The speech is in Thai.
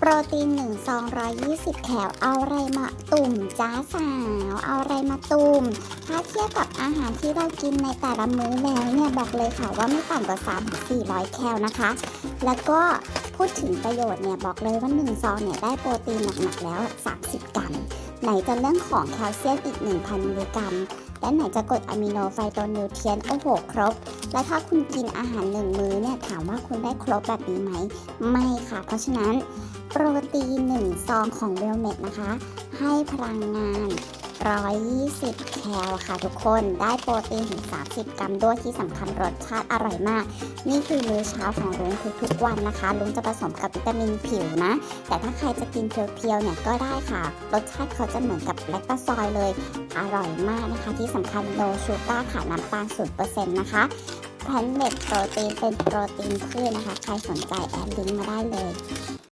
โปรตีน1ซอง120แคลเอาอะไรมาตุ่มจ้าสาว เอาอะไรมาตุ่ม ถ้าเทียบกับอาหารที่เรากินในแต่ละมื้อแล้วเนี่ยบอกเลยค่ะว่าไม่ต่ำกว่า 3-400 แคลนะคะ แล้วก็พูดถึงประโยชน์เนี่ยบอกเลยว่า1ซองเนี่ยได้โปรตีนหนักๆแล้ว 30 กรัม ไหนจะเรื่องของแคลเซียมอีก 1,000 มิลลิกรัมและไหนจะกรดอะมิโนไฟโตนิวเทียนโอ้โหครบ และถ้าคุณกินอาหารหนึ่งมื้อเนี่ยถามว่าคุณได้ครบแบบนี้ไหม ไม่ค่ะ เพราะฉะนั้น รตีน1ซองของเวลเมดนะคะ ให้พลังงาน 120 แคลค่ะทุกคนได้โปรตีนถึง 30 กรัมด้วยที่สำคัญรสชาติอร่อยมาก นี่คือมื้อเช้าของลุงทุกๆวันนะคะ ลุงจะผสมกับวิตามินผิวนะ แต่ถ้าใครจะกินเพียวๆเนี่ยก็ได้ค่ะ รสชาติเขาจะเหมือนกับแลคตาซอยเลย อร่อยมากนะคะ ที่สำคัญโนชูการ์ค่ะน้ำตาล0%นะคะแพนเน็ตโปรตีนเป็นโปรตีนพืชนะคะ ใครสนใจแอดลิงก์มาได้เลย